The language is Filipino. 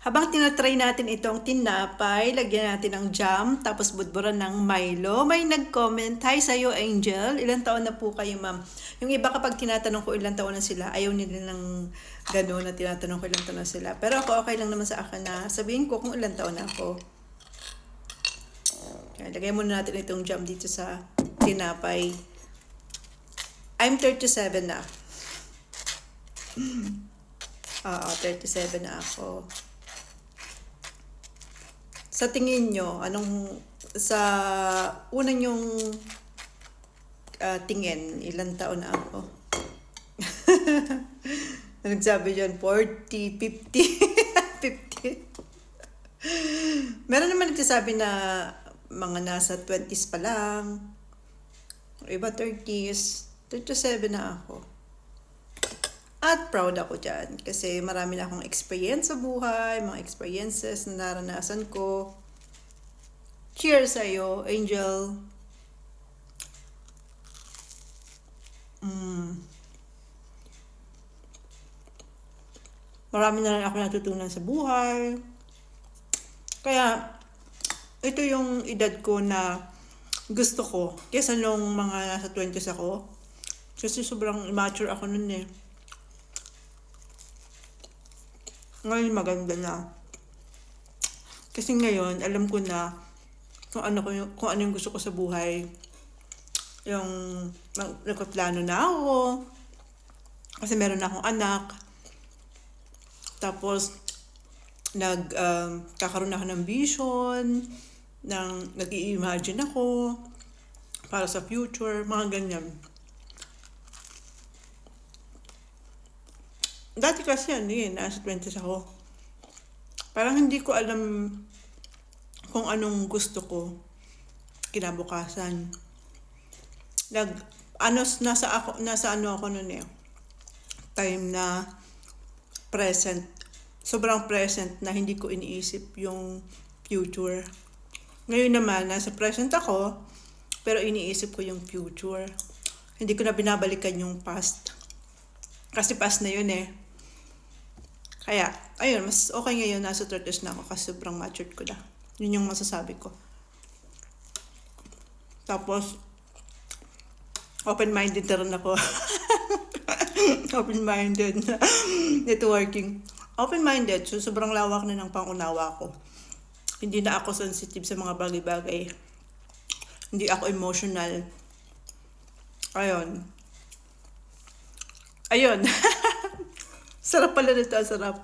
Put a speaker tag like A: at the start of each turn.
A: Habang tinatry natin itong tinapay, lagyan natin ng jam, tapos budburan ng Milo. May nag-comment, Hi sa'yo, Angel. Ilan taon na po kayo, ma'am? Yung iba kapag tinatanong ko ilan taon na sila, ayaw nila ng gano'n na tinatanong ko ilan taon na sila. Pero ako, okay lang naman sa akin na sabihin ko kung ilan taon na ako. Kaya lagay muna natin itong jam dito sa tinapay. I'm 37 na. Oo, 37 na ako. Sa tingin nyo, anong, sa unang yung ah, tingin, ilang taon na ako? Nagsabi dyan, 40, 50, 50. Meron naman nagsasabi na mga nasa 20s pa lang. Iba 30s. 37 na ako. At proud ako dyan kasi marami na akong experience sa buhay, mga experiences na naranasan ko. Cheers sa'yo, Angel. Mm. Marami na rin ako natutunan sa buhay. Kaya, ito yung edad ko na gusto ko. Kesa nung mga nasa 20s ako. Kasi sobrang immature ako nun eh. Ngayon maganda na. Kasi ngayon, alam ko na kung ano, ko kung ano yung gusto ko sa buhay. Yung nag- nagpaplano na ako. Kasi meron na akong anak. Tapos, nag, um, kakaroon ako ng vision, ng, nag-i-imagine ako para sa future, mga ganyan. Dati kasi ano eh, nasa 20s ako. Parang hindi ko alam kung anong gusto ko kinabukasan. Nag, ano, nasa ako, nasa ano ako noon eh. Time na present. Sobrang present na hindi ko iniisip yung future. Ngayon naman, nasa present ako, pero iniisip ko yung future. Hindi ko na binabalikan yung past. Kasi past na yun eh. Kaya, ayun, mas okay ngayon nasa 30s na ako kasi sobrang matured ko na. Yun yung masasabi ko. Tapos, open-minded na rin ako. open-minded networking. Open-minded, so sobrang lawak na ng pangunawa ko. Hindi na ako sensitive sa mga bagay-bagay. Hindi ako emotional. Ayun. Ayun. sarap pala nito, sarap.